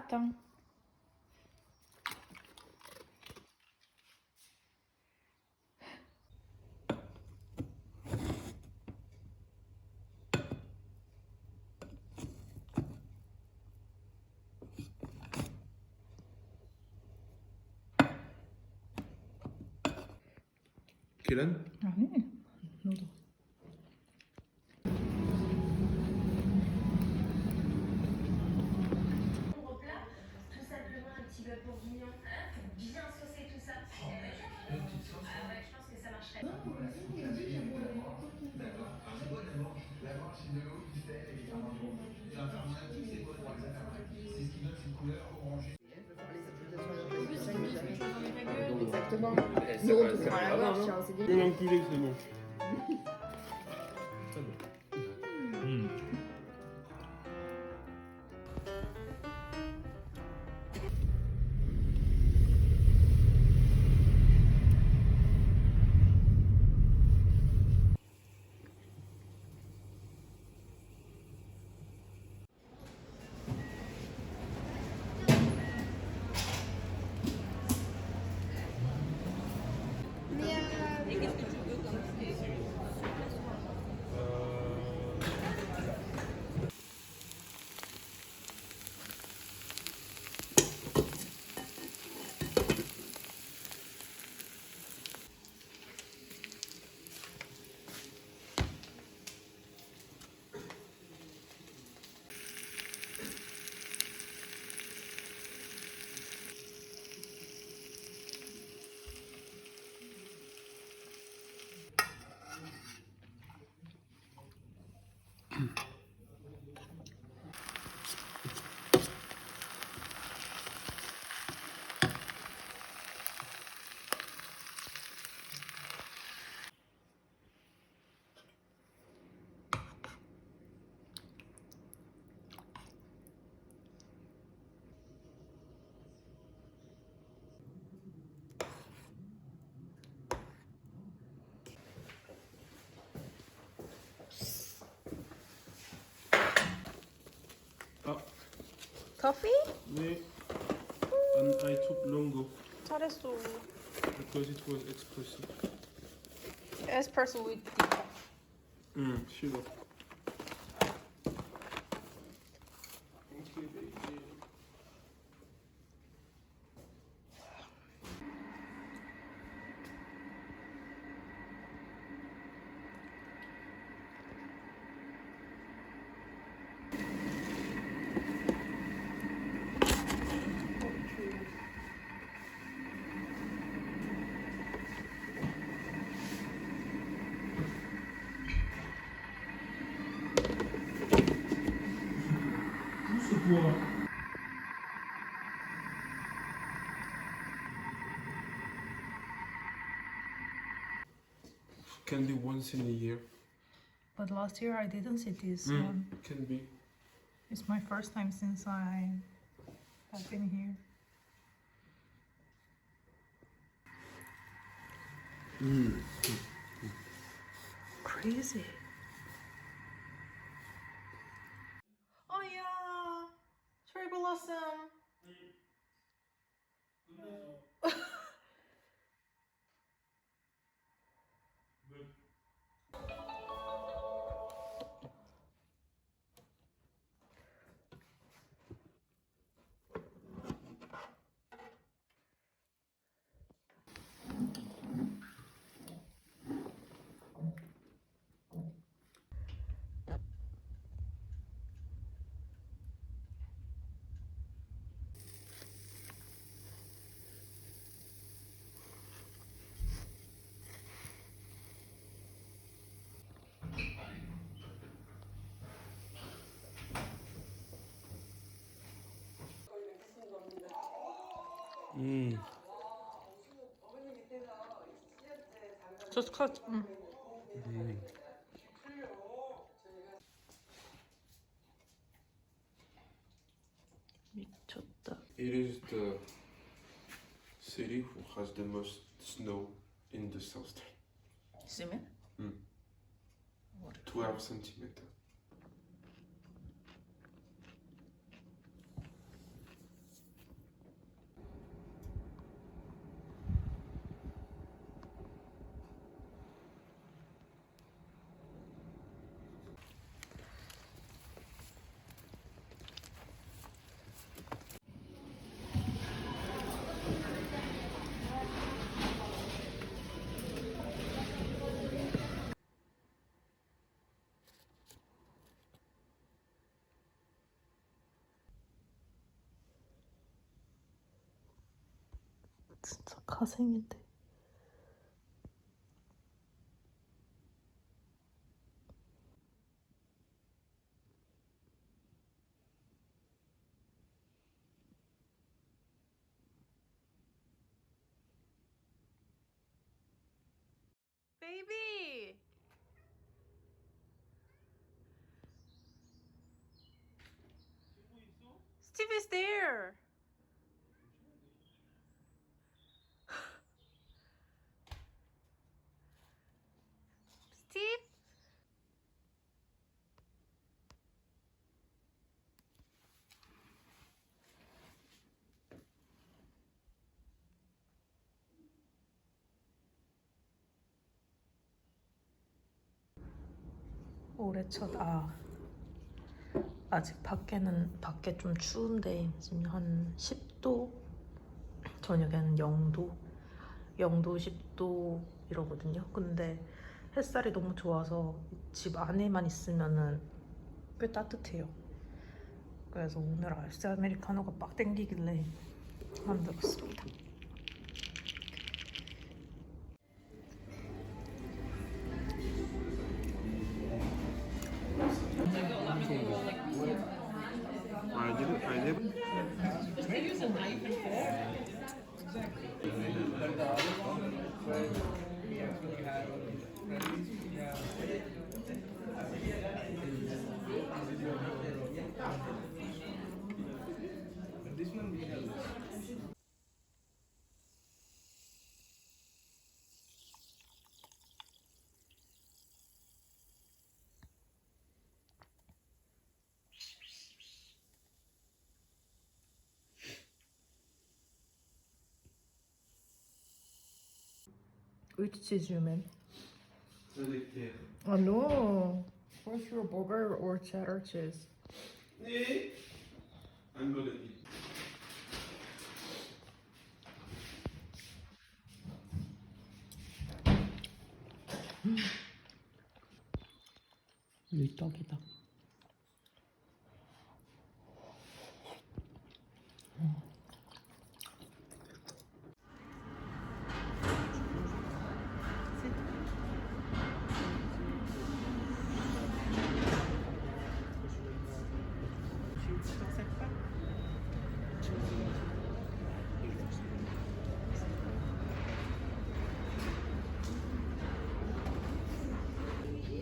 Attends. 계란? 아니, Yolculuk var. Şansı değil. Ben altı yüreği seviyorum. bon. Coffee? 네. And I took longo 잘했어. because it was expressive. Espresso with decaf. 응, 싫 어. Can be once in a year. But last year I didn't see this Mm. one. Can be. It's my first time since I have been here. 음. Crazy. 음. Just cut. Mm. 음. 미쳤다. It is the city who has the most snow in the south. 있으면? 음. 12 centimeter. 진짜 가생인데. Baby! Steve is there! 올해 첫 아. 아직 밖에는 밖에 좀 추운데 지금 한 10도? 저녁에는 0도? 0도 10도 이러거든요. 근데 햇살이 너무 좋아서 집 안에만 있으면은 꽤 따뜻해요. 그래서 오늘 아이스 아메리카노가 빡 땡기길래 만들었습니다 söyleyeyim. Oui, toutes ces humaines. Oh no. What's your burger or cheddar cheese? Nee. I'm gonna eat. Il est.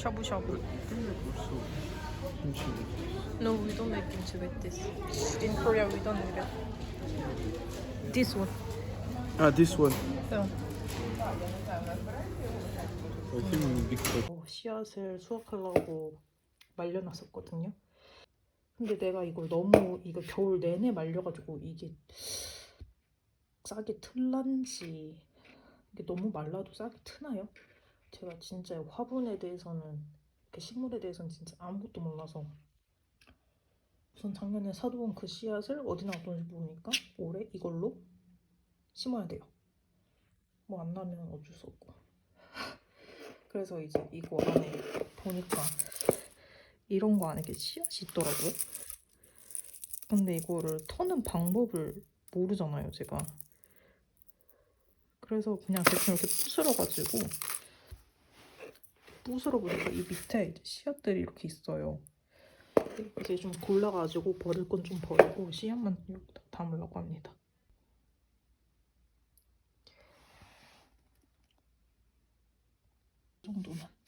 샤브샤브 No, we don't make kimchi with this. In Korea, we don't make it. This one. Ah, this one. Yeah. I think big cut. 어, 씨앗을 수확하려고 말려놨었거든요. 근데 내가 이걸 너무 이거 겨울 내내 말려가지고 이게 싹이 틀란지 이게 너무 말라도 싹이 트나요? 제가 진짜 화분에 대해서는 이렇게 식물에 대해서는 진짜 아무것도 몰라서 우선 작년에 사두온 그 씨앗을 어디 놔뒀는지 모르니까 올해 이걸로 심어야 돼요. 뭐 안 나면 어쩔 수 없고. 그래서 이제 이거 안에 보니까 이런 거 안에 씨앗이 있더라고요. 근데 이거를 터는 방법을 모르잖아요, 제가. 그래서 그냥 대충 이렇게 부스러가지고 부스러 보니까 이 밑에 씨앗들이 이렇게 있어요. 이제 좀 골라가지고 버릴 건 좀 버리고 씨앗만 담으려고 합니다. 이 정도만.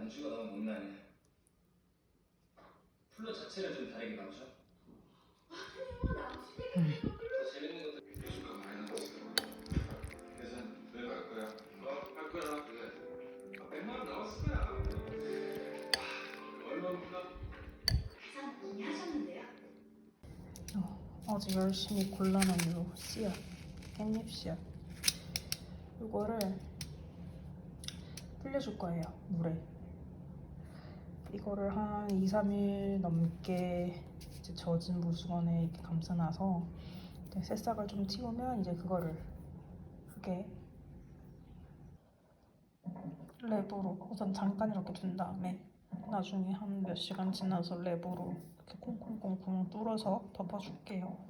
연주가 너무 못나네. 플롯 자체를 좀 다르게 봐주셔 아니 뭐 남친이 그래 재밌는 것도 교수가 많이 나왔어. 그래서 너희 갈 거야? 어 갈 거야. 나 그래. 아 백만원 나왔을 거야. 아, 어, 아주 열심히 골라낸 요 씨앗, 깻잎 씨앗. 이거를 불려줄 거예요, 물에. 이거를 한 2, 3일 넘게 이제 젖은 물수건에 이렇게 감싸놔서 새싹을 좀 틔우면 이제 그거를 흙에 랩으로 우선 잠깐 이렇게 둔 다음에 나중에 한 몇 시간 지나서 랩으로 이렇게 콩콩콩콩 뚫어서 덮어줄게요.